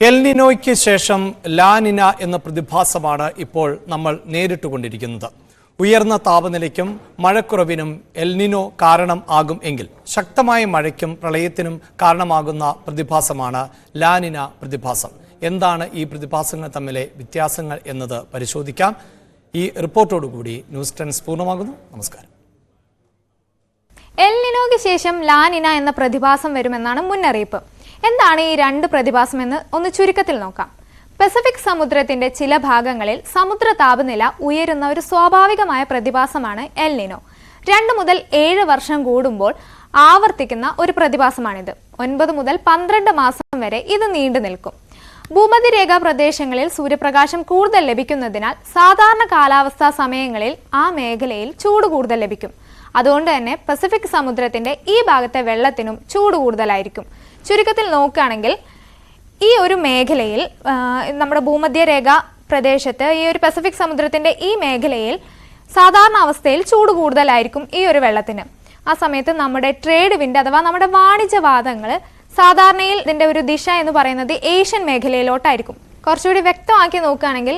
എൽനിനോയ്ക്ക് ശേഷം ലാനിന എന്ന പ്രതിഭാസമാണ് ഇപ്പോൾ നമ്മൾ നേരിട്ടുകൊണ്ടിരിക്കുന്നത്. ഉയർന്ന താപനിലയ്ക്കും മഴക്കുറവിനും എൽനിനോ കാരണം ആകും എങ്കിൽ ശക്തമായ മഴയ്ക്കും പ്രളയത്തിനും കാരണമാകുന്ന പ്രതിഭാസമാണ് ലാനിന പ്രതിഭാസം. എന്താണ് ഈ പ്രതിഭാസങ്ങൾ തമ്മിലെ വ്യത്യാസങ്ങൾ എന്നത് പരിശോധിക്കാം. ഈ റിപ്പോർട്ടോടുകൂടി ന്യൂസ് ടെൻസ് പൂർണമാകുന്നു. നമസ്കാരം. എൽനിനോയ്ക്ക് ശേഷം ലാനിന എന്ന പ്രതിഭാസം വരുമെന്നാണ് മുന്നറിയിപ്പ്. എന്താണ് ഈ രണ്ട് പ്രതിഭാസം എന്ന് ഒന്ന് ചുരുക്കത്തിൽ നോക്കാം. പസഫിക് സമുദ്രത്തിന്റെ ചില ഭാഗങ്ങളിൽ സമുദ്ര താപനില ഉയരുന്ന ഒരു സ്വാഭാവികമായ പ്രതിഭാസമാണ് എൽനിനോ രണ്ട് മുതൽ ഏഴ് വർഷം കൂടുമ്പോൾ ആവർത്തിക്കുന്ന ഒരു പ്രതിഭാസമാണിത്. ഒൻപത് മുതൽ പന്ത്രണ്ട് മാസം വരെ ഇത് നീണ്ടു നിൽക്കും. ഭൂമധ്യരേഖാ പ്രദേശങ്ങളിൽ സൂര്യപ്രകാശം കൂടുതൽ ലഭിക്കുന്നതിനാൽ സാധാരണ കാലാവസ്ഥാ സമയങ്ങളിൽ ആ മേഖലയിൽ ചൂട് കൂടുതൽ ലഭിക്കും. അതുകൊണ്ട് തന്നെ പസഫിക് സമുദ്രത്തിന്റെ ഈ ഭാഗത്തെ വെള്ളത്തിനും ചൂട് കൂടുതലായിരിക്കും. ചുരുക്കത്തിൽ നോക്കുകയാണെങ്കിൽ ഈ ഒരു മേഖലയിൽ നമ്മുടെ ഭൂമധ്യരേഖ പ്രദേശത്ത് ഈ ഒരു പസഫിക് സമുദ്രത്തിന്റെ ഈ മേഖലയിൽ സാധാരണ അവസ്ഥയിൽ ചൂട് കൂടുതലായിരിക്കും ഈ ഒരു വെള്ളത്തിന്. ആ സമയത്ത് നമ്മുടെ ട്രേഡ് വിൻഡ് അഥവാ നമ്മുടെ വാണിജ്യവാദങ്ങൾ സാധാരണയിൽ ഇതിന്റെ ഒരു ദിശ എന്ന് പറയുന്നത് ഏഷ്യൻ മേഖലയിലോട്ടായിരിക്കും. കുറച്ചുകൂടി വ്യക്തമാക്കി നോക്കുകയാണെങ്കിൽ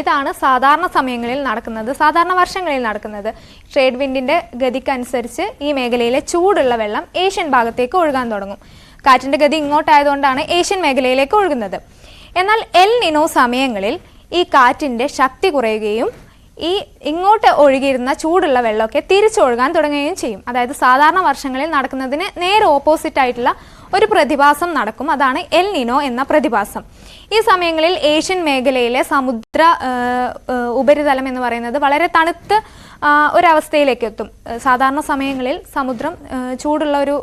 ഇതാണ് സാധാരണ സമയങ്ങളിൽ നടക്കുന്നത് സാധാരണ വർഷങ്ങളിൽ നടക്കുന്നത്. ട്രേഡ് വിൻഡിന്റെ ഗതിക്കനുസരിച്ച് ഈ മേഖലയിലെ ചൂടുള്ള വെള്ളം ഏഷ്യൻ ഭാഗത്തേക്ക് ഒഴുകാൻ തുടങ്ങും. കാറ്റിന്റെ ഗതി ഇങ്ങോട്ടായതുകൊണ്ടാണ് ഏഷ്യൻ മേഖലയിലേക്ക് ഒഴുകുന്നത്. എന്നാൽ എൽ നിനോ സമയങ്ങളിൽ ഈ കാറ്റിന്റെ ശക്തി കുറയുകയും ഈ ഇങ്ങോട്ട് ഒഴുകിയിരുന്ന ചൂടുള്ള വെള്ളമൊക്കെ തിരിച്ചൊഴുകാൻ തുടങ്ങുകയും ചെയ്യും. അതായത് സാധാരണ വർഷങ്ങളിൽ നടക്കുന്നതിന് നേരെ ഓപ്പോസിറ്റ് ആയിട്ടുള്ള ഒരു പ്രതിഭാസം നടക്കും. അതാണ് എൽ നിനോ എന്ന പ്രതിഭാസം. ഈ സമയങ്ങളിൽ ഏഷ്യൻ മേഖലയിലെ സമുദ്ര ഉപരിതലം എന്ന് പറയുന്നത് വളരെ തണുത്ത് ഒരവസ്ഥയിലേക്ക് എത്തും സാധാരണ സമയങ്ങളിൽ സമുദ്രം ചൂടുള്ള ഒരു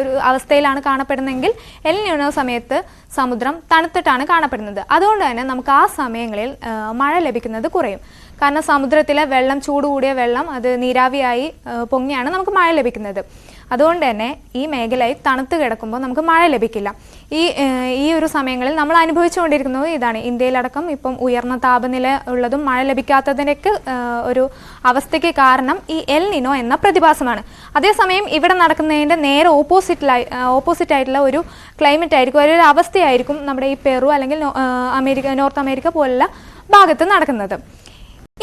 ഒരു അവസ്ഥയിലാണ് കാണപ്പെടുന്നതെങ്കിൽ എൽ ന്യൂനോ സമയത്ത് സമുദ്രം തണുത്തിട്ടാണ് കാണപ്പെടുന്നത്. അതുകൊണ്ട് തന്നെ നമുക്ക് ആ സമയങ്ങളിൽ മഴ ലഭിക്കുന്നത് കുറയും. കാരണം സമുദ്രത്തിലെ വെള്ളം ചൂട് കൂടിയ വെള്ളം അത് നീരാവിയായി പൊങ്ങിയാണ് നമുക്ക് മഴ ലഭിക്കുന്നത്. അതുകൊണ്ട് തന്നെ ഈ മേഖലയിൽ തണുത്ത് കിടക്കുമ്പോൾ നമുക്ക് മഴ ലഭിക്കില്ല. ഈ ഈ ഒരു സമയങ്ങളിൽ നമ്മൾ അനുഭവിച്ചുകൊണ്ടിരിക്കുന്നത് ഇതാണ്. ഇന്ത്യയിലടക്കം ഇപ്പം ഉയർന്ന താപനില ഉള്ളതും മഴ ലഭിക്കാത്തതിനൊക്കെ ഒരു അവസ്ഥയ്ക്ക് കാരണം ഈ എൽ നിനോ എന്ന പ്രതിഭാസമാണ്. അതേസമയം ഇവിടെ നടക്കുന്നതിന്റെ നേരെ ഓപ്പോസിറ്റിലായി ഓപ്പോസിറ്റ് ആയിട്ടുള്ള ഒരു ക്ലൈമറ്റ് ആയിരിക്കും ഒരു അവസ്ഥയായിരിക്കും നമ്മുടെ ഈ പെറു അല്ലെങ്കിൽ അമേരിക്ക നോർത്ത് അമേരിക്ക പോലുള്ള ഭാഗത്ത് നടക്കുന്നത്.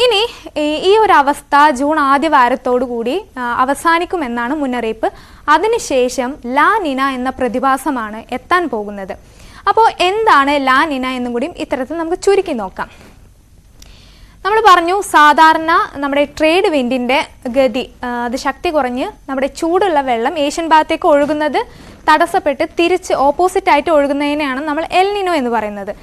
ഇനി ഈ- ഒരു അവസ്ഥ ജൂൺ ആദ്യ വാരത്തോടു കൂടി ആ, അവസാനിക്കുമെന്നാണ് മുന്നറിയിപ്പ്. അതിനുശേഷം ലാ നിന എന്ന പ്രതിഭാസമാണ് എത്താൻ പോകുന്നത്. അപ്പോൾ എന്താണ് ലാ നിന എന്നും കൂടിയും ഇത്തരത്തിൽ നമുക്ക് ചുരുക്കി നോക്കാം. നമ്മൾ പറഞ്ഞു സാധാരണ നമ്മുടെ ട്രേഡ് വിൻഡിന്റെ ഗതി അത് ശക്തി കുറഞ്ഞ് നമ്മുടെ ചൂടുള്ള വെള്ളം ഏഷ്യൻ ഭാഗത്തേക്ക് ഒഴുകുന്നത് തടസ്സപ്പെട്ട് തിരിച്ച് ഓപ്പോസിറ്റ് ആയിട്ട് ഒഴുകുന്നതിനെയാണ് നമ്മൾ എൽനിനോ എന്ന് പറയുന്നത്.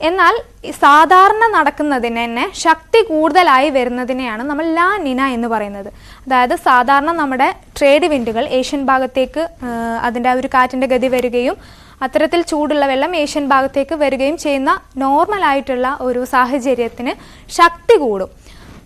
എന്നാൽ സാധാരണ നടക്കുന്നതിന് തന്നെ ശക്തി കൂടുതലായി വരുന്നതിനെയാണ് നമ്മൾ ലാ നിന എന്ന് പറയുന്നത്. അതായത് സാധാരണ നമ്മുടെ ട്രേഡ് വിൻഡുകൾ ഏഷ്യൻ ഭാഗത്തേക്ക് അതിന്റെ ഒരു കാറ്റിന്റെ ഗതി വരികയും അത്തരത്തിൽ ചൂടുള്ള വെള്ളം ഏഷ്യൻ ഭാഗത്തേക്ക് വരികയും ചെയ്യുന്ന നോർമൽ ആയിട്ടുള്ള ഒരു സാഹചര്യത്തിന് ശക്തി കൂടും.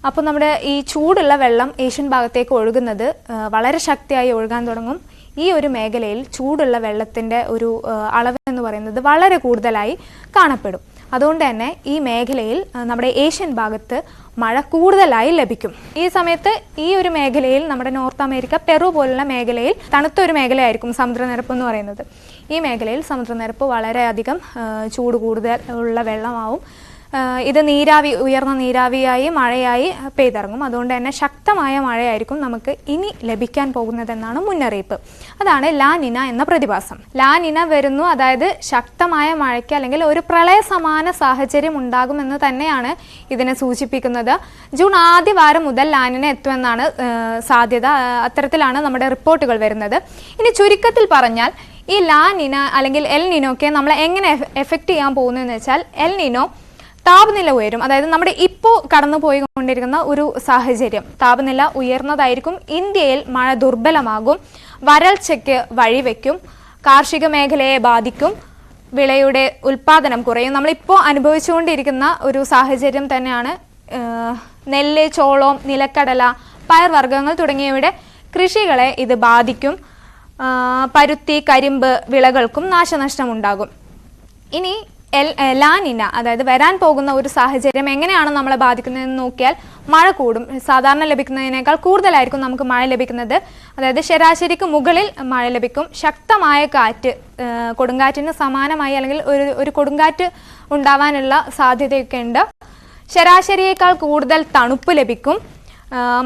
അപ്പോൾ നമ്മുടെ ഈ ചൂടുള്ള വെള്ളം ഏഷ്യൻ ഭാഗത്തേക്ക് ഒഴുകുന്നത് വളരെ ശക്തിയായി ഒഴുകാൻ തുടങ്ങും. ഈ ഒരു മേഖലയിൽ ചൂടുള്ള വെള്ളത്തിന്റെ ഒരു അളവ് എന്ന് പറയുന്നത് വളരെ കൂടുതലായി കാണപ്പെടും. അതുകൊണ്ട് തന്നെ ഈ മേഖലയിൽ നമ്മുടെ ഏഷ്യൻ ഭാഗത്ത് മഴ കൂടുതലായി ലഭിക്കും. ഈ സമയത്ത് ഈ ഒരു മേഖലയിൽ നമ്മുടെ നോർത്ത് അമേരിക്ക പെറു പോലുള്ള മേഖലയിൽ തണുത്ത ഒരു മേഖലയായിരിക്കും സമുദ്രനിരപ്പ് എന്ന് പറയുന്നത്. ഈ മേഖലയിൽ സമുദ്രനിരപ്പ് വളരെയധികം ചൂട് കൂടുതൽ ഉള്ള വെള്ളമാവും. ഇത് നീരാവി ഉയർന്ന നീരാവിയായി മഴയായി പെയ്തിറങ്ങും. അതുകൊണ്ട് തന്നെ ശക്തമായ മഴയായിരിക്കും നമുക്ക് ഇനി ലഭിക്കാൻ പോകുന്നതെന്നാണ് മുന്നറിയിപ്പ്. അതാണ് ലാനിന എന്ന പ്രതിഭാസം. ലാനിന വരുന്നു അതായത് ശക്തമായ മഴയ്ക്ക് അല്ലെങ്കിൽ ഒരു പ്രളയ സമാന സാഹചര്യം ഉണ്ടാകുമെന്ന് തന്നെയാണ് ഇതിനെ സൂചിപ്പിക്കുന്നത്. ജൂൺ ആദ്യ വാരം മുതൽ ലാനിന എത്തുമെന്നാണ് സാധ്യത. അത്തരത്തിലാണ് നമ്മുടെ റിപ്പോർട്ടുകൾ വരുന്നത്. ഇനി ചുരുക്കത്തിൽ പറഞ്ഞാൽ ഈ ലാനിന അല്ലെങ്കിൽ എൽ നിനോക്കെ നമ്മളെ എങ്ങനെ എഫക്റ്റ് ചെയ്യാൻ പോകുന്നതെന്ന് വെച്ചാൽ എൽ നിനോ താപനില ഉയരും. അതായത് നമ്മുടെ ഇപ്പോൾ കടന്നു പോയിക്കൊണ്ടിരിക്കുന്ന ഒരു സാഹചര്യം. താപനില ഉയർന്നതായിരിക്കും. ഇന്ത്യയിൽ മഴ ദുർബലമാകും. വരൾച്ചയ്ക്ക് വഴിവെക്കും. കാർഷിക മേഖലയെ ബാധിക്കും. വിളയുടെ ഉൽപാദനം കുറയും. നമ്മളിപ്പോൾ അനുഭവിച്ചുകൊണ്ടിരിക്കുന്ന ഒരു സാഹചര്യം തന്നെയാണ് നെല്ല് ചോളം നിലക്കടല പയർവർഗങ്ങൾ തുടങ്ങിയവയുടെ കൃഷികളെ ഇത് ബാധിക്കും. പരുത്തി കരിമ്പ് വിളകൾക്കും നാശനഷ്ടമുണ്ടാകും. ഇനി ലാനിന അതായത് വരാൻ പോകുന്ന ഒരു സാഹചര്യം എങ്ങനെയാണ് നമ്മളെ ബാധിക്കുന്നതെന്ന് നോക്കിയാൽ മഴ കൂടും. സാധാരണ ലഭിക്കുന്നതിനേക്കാൾ കൂടുതലായിരിക്കും നമുക്ക് മഴ ലഭിക്കുന്നത്. അതായത് ശരാശരിക്ക് മുകളിൽ മഴ ലഭിക്കും. ശക്തമായ കാറ്റ് കൊടുങ്കാറ്റിന് സമാനമായി അല്ലെങ്കിൽ ഒരു ഒരു കൊടുങ്കാറ്റ് ഉണ്ടാവാനുള്ള സാധ്യതയൊക്കെ ഉണ്ട്. ശരാശരിയേക്കാൾ കൂടുതൽ തണുപ്പ് ലഭിക്കും.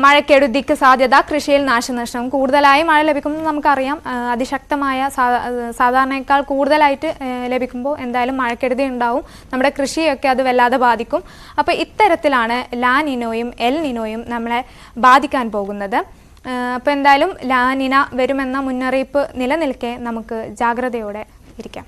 മഴക്കെടുതിക്ക് സാധ്യത കൃഷിയിൽ നാശനഷ്ടം കൂടുതലായി മഴ ലഭിക്കുമ്പോൾ നമുക്കറിയാം. അതിശക്തമായ സാധാരണയേക്കാൾ കൂടുതലായിട്ട് ലഭിക്കുമ്പോൾ എന്തായാലും മഴക്കെടുതി ഉണ്ടാവും. നമ്മുടെ കൃഷിയൊക്കെ അത് വല്ലാതെ ബാധിക്കും. അപ്പോൾ ഇത്തരത്തിലാണ് ലാനിനോയും എൽ നിനോയും നമ്മളെ ബാധിക്കാൻ പോകുന്നത്. അപ്പോൾ എന്തായാലും ലാനിന വരുമെന്ന മുന്നറിയിപ്പ് നിലനിൽക്കെ നമുക്ക് ജാഗ്രതയോടെ ഇരിക്കാം.